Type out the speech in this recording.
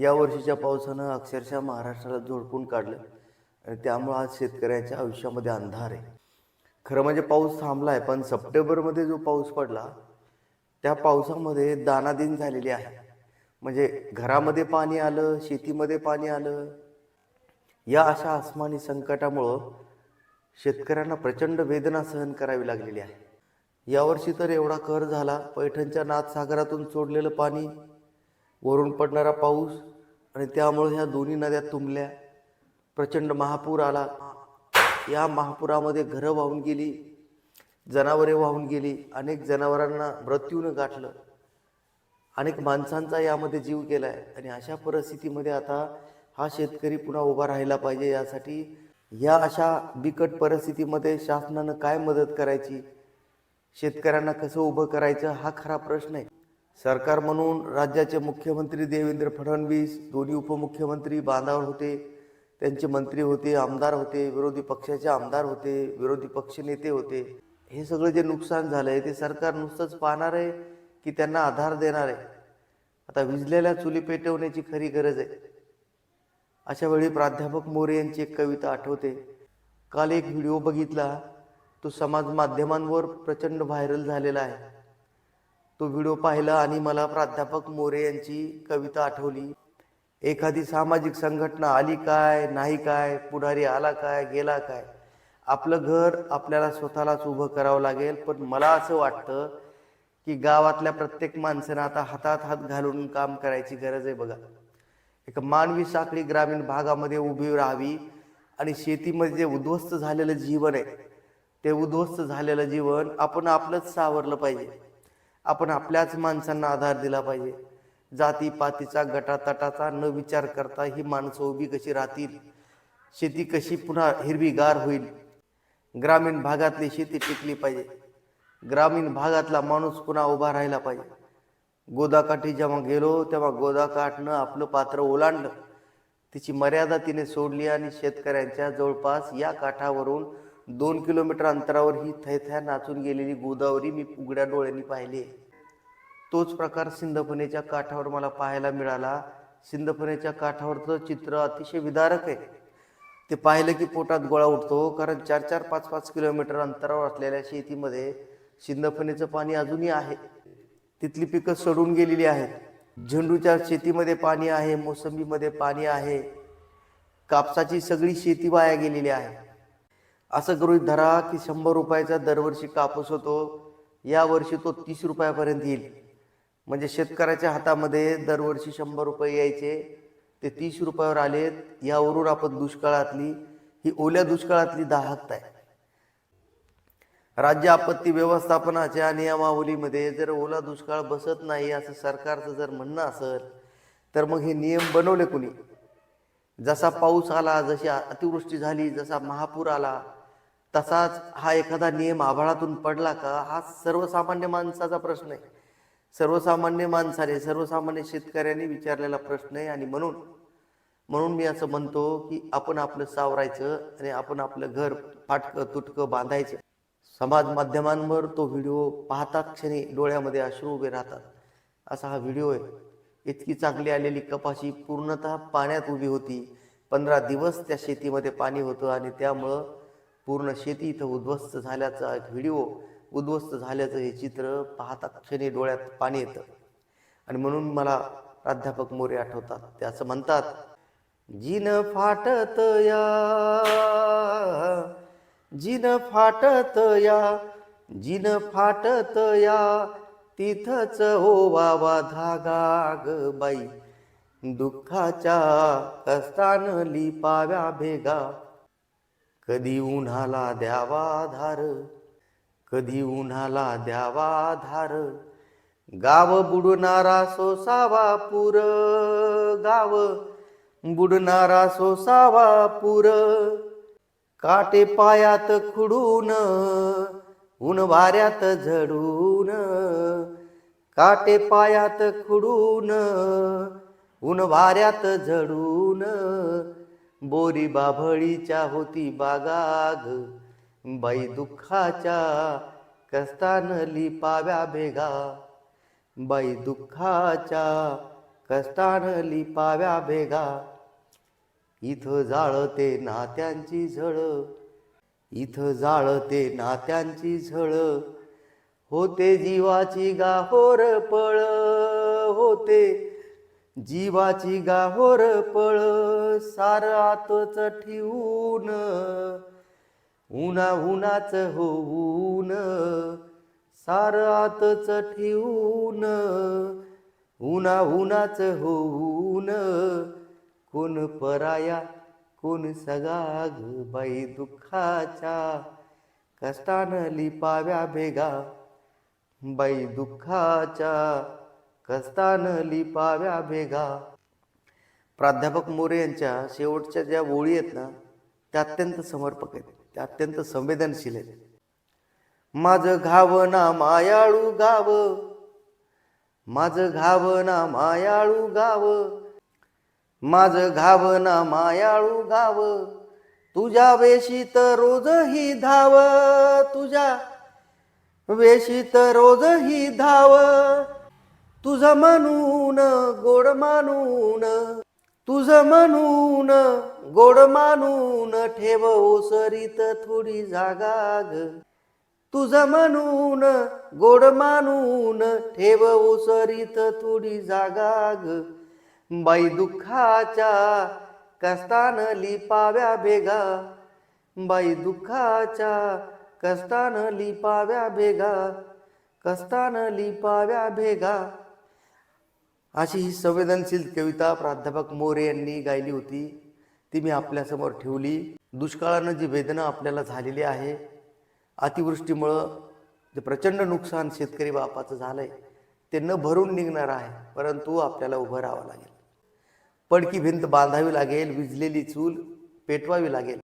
या वर्षीच्या पावसानं अक्षरशः महाराष्ट्राला झोडपून काढलं आणि त्यामुळं आज शेतकऱ्यांच्या आयुष्यामध्ये अंधार आहे. खरं म्हणजे पाऊस थांबला आहे पण सप्टेंबरमध्ये जो पाऊस पडला त्या पावसामध्ये दानादिन झालेली आहे. म्हणजे घरामध्ये पाणी आलं शेतीमध्ये पाणी आलं या अशा आसमानी संकटामुळं शेतकऱ्यांना प्रचंड वेदना सहन करावी लागलेली आहे. यावर्षी तर एवढा कर झाला पैठणच्या नाथसागरातून सोडलेलं पाणी वरून पडणारा पाऊस आणि त्यामुळे ह्या दोन्ही नद्या तुंबल्या. प्रचंड महापूर आला. या महापुरामध्ये घरं वाहून गेली जनावरे वाहून गेली अनेक जनावरांना मृत्यूनं गाठलं. अनेक माणसांचा यामध्ये जीव गेलाय आणि अशा परिस्थितीमध्ये आता हा शेतकरी पुन्हा उभा राहिला पाहिजे यासाठी या अशा बिकट परिस्थितीमध्ये शासनानं काय मदत करायची शेतकऱ्यांना कसं उभं करायचं हा खरा प्रश्न आहे. सरकार म्हणून राज्याचे मुख्यमंत्री देवेंद्र फडणवीस दोन्ही उपमुख्यमंत्री बांधावर होते त्यांचे मंत्री होते आमदार होते विरोधी पक्षाचे आमदार होते विरोधी पक्षनेते होते. हे सगळं जे नुकसान झालंय ते सरकार नुसतंच पाहणार आहे की त्यांना आधार देणार आहे. आता विजलेल्या चुली पेटवण्याची खरी गरज आहे. अशा वेळी प्राध्यापक मोरे यांची एक कविता आठवते. काल एक व्हिडिओ बघितला तो समाज माध्यमांवर प्रचंड व्हायरल झालेला आहे. तो व्हिडिओ पाहिला आणि मला प्राध्यापक मोरे यांची कविता आठवली. एखादी सामाजिक संघटना आली काय नाही काय पुढारी आला काय गेला काय? आपलं घर आपल्याला स्वतःलाच उभं करावं लागेल पण मला असं वाटतं की गावातल्या प्रत्येक माणसानं आता हातात हात घालून काम करायची गरज आहे बघा. एक मानवी साखळी ग्रामीण भागामध्ये उभी राहावी आणि शेतीमध्ये जे उद्ध्वस्त झालेलं जीवन आहे ते उद्ध्वस्त झालेलं जीवन आपण आपलंच सावरलं पाहिजे. आपण आपल्याच माणसांना आधार दिला पाहिजे. जाती पातीचा गटातटाचा न विचार करता ही माणसं उभी कशी राहतील? शेती कशी पुन्हा हिरवीगार होईल? ग्रामीण भागातली शेती टिकली पाहिजे. ग्रामीण भागातला माणूस पुन्हा उभा राहिला पाहिजे. गोदाकाठी जेव्हा गेलो तेव्हा गोदाकाठनं आपलं पात्र ओलांडलं. तिची मर्यादा तिने सोडली आणि शेतकऱ्यांच्या जवळपास या काठावरून दोन किलोमीटर अंतरावर ही थैथ्या नाचून गेलेली गोदावरी मी उघड्या डोळ्यांनी पाहिली. तोच प्रकार सिंधफणेच्या काठावर मला पाहायला मिळाला. सिंधफणेच्या काठावरचं चित्र अतिशय विदारक आहे. ते पाहिलं की पोटात गोळा उठतो कारण चार चार पाच पाच किलोमीटर अंतरावर असलेल्या शेतीमध्ये सिंधफणेचं पाणी अजूनही आहे. तिथली पिकं सडून गेलेली आहेत. झेंडूच्या शेतीमध्ये पाणी आहे मोसंबीमध्ये पाणी आहे. कापसाची सगळी शेती वाया गेलेली आहे. असं गृहीत धरा की शंभर रुपयाचा दरवर्षी कापूस होतो. या वर्षी तो तीस रुपयापर्यंत येईल. म्हणजे शेतकऱ्याच्या हातामध्ये दरवर्षी शंभर रुपये यायचे. ते तीस रुपयावर आलेत. यावरून आपण दुष्काळातली ही ओल्या दुष्काळातली दाहकता आहे राज्य आपत्ती व्यवस्थापनाच्या नियमावलीमध्ये जर ओला दुष्काळ बसत नाही असं सरकारचं जर म्हणणं असेल तर मग हे नियम बनवले कुणी? जसा पाऊस आला जशी अतिवृष्टी झाली जसा महापूर आला तसाच हा एखादा नियम आभाळातून पडला का हा सर्वसामान्य माणसाचा प्रश्न आहे. सर्वसामान्य माणसाने सर्वसामान्य शेतकऱ्यांनी विचारलेला प्रश्न आहे आणि म्हणून म्हणून मी असं म्हणतो की आपण आपलं सावरायचं आणि आपण आपलं घर फाटकं तुटकं बांधायचं. समाज माध्यमांवर तो व्हिडिओ पाहता क्षणी डोळ्यामध्ये अश्रू उभे राहतात. असा हा व्हिडिओ आहे. इतकी चांगली आलेली कपाशी पूर्णतः पाण्यात उभी होती. पंधरा दिवस त्या शेतीमध्ये पाणी होतं आणि त्यामुळं पूर्ण शेती इथं उद्ध्वस्त झाल्याचा एक व्हिडिओ उद्ध्वस्त झाल्याचं हे चित्र पाहता क्षणी डोळ्यात पाणी येतं. आणि म्हणून मला प्राध्यापक मोरे आठवतात. ते असं म्हणतात जिन फाटत या जिन फाटत या जिन फाटत या तिथच ओवावा हो धागा ग बाई. दुःखाच्या कष्टान लिपाव्या भेगा कधी उन्हाला द्यावा धार कधी उन्हाला द्यावा धार. गाव बुडणारा सोसावा पुर गाव बुडणारा सोसावा पुर. काटे पायात खुडून ऊन वाऱ्यात झडून. काटे पायात खुडून ऊन वाऱ्यात झडून. बोरी बाभळीच्या होती बागाग. बाई दुःखाच्या कस्तानली पाव्या भेगा. बाई दुःखाच्या कस्तानली पाव्या भेगा. इथं जाळते नात्यांची झळ. इथं जाळते नात्यांची झळ. होते जीवाची गाहोर पळ. होते जीवाची गाहोर पळ सार आतच ठेवून उन्हा उन्हाच होऊन सार आतच ठेवून उन्हा उन्हाच होऊन कोण पराया कोण सगाग बाई दुःखाच्या कष्टानं लिपाव्या भेगा बाई दुःखाच्या. कष्टानं लिपाव्या भेगा. प्राध्यापक मोरे यांच्या शेवटच्या ज्या ओळी आहेत ना त्या अत्यंत समर्पक आहेत. त्या अत्यंत संवेदनशील आहेत. माझं घाव ना मायाळू गाव माझं घाव ना मायाळू गाव माझं घाव ना मायाळू गाव तुझ्या वेशीत रोजही धाव. तुझ्या वेशीत रोजही धाव. तुझ म्हणून गोड मानून तुझ म्हणून गोड मानून ठेव ओसरीत थोडी जागा ग तुझ म्हणून गोड मानून ठेव ओसरीत थोडी जागा ग बाई दुःखाच्या कस्तान लिपाव्या भेगा. बाई दुःखाच्या कस्तान लिपाव्या भेगा. कस्तान लिपाव्या भेगा. अशी ही संवेदनशील कविता प्राध्यापक मोरे यांनी गायली होती. ती मी आपल्यासमोर ठेवली. दुष्काळानं जी वेदना आपल्याला झालेली आहे अतिवृष्टीमुळं जे प्रचंड नुकसान शेतकरी बापाचं झालं आहे ते न भरून निघणार आहे परंतु आपल्याला उभं राहावं लागेल. पडकी भिंत बांधावी लागेल विजलेली चूल पेटवावी लागेल.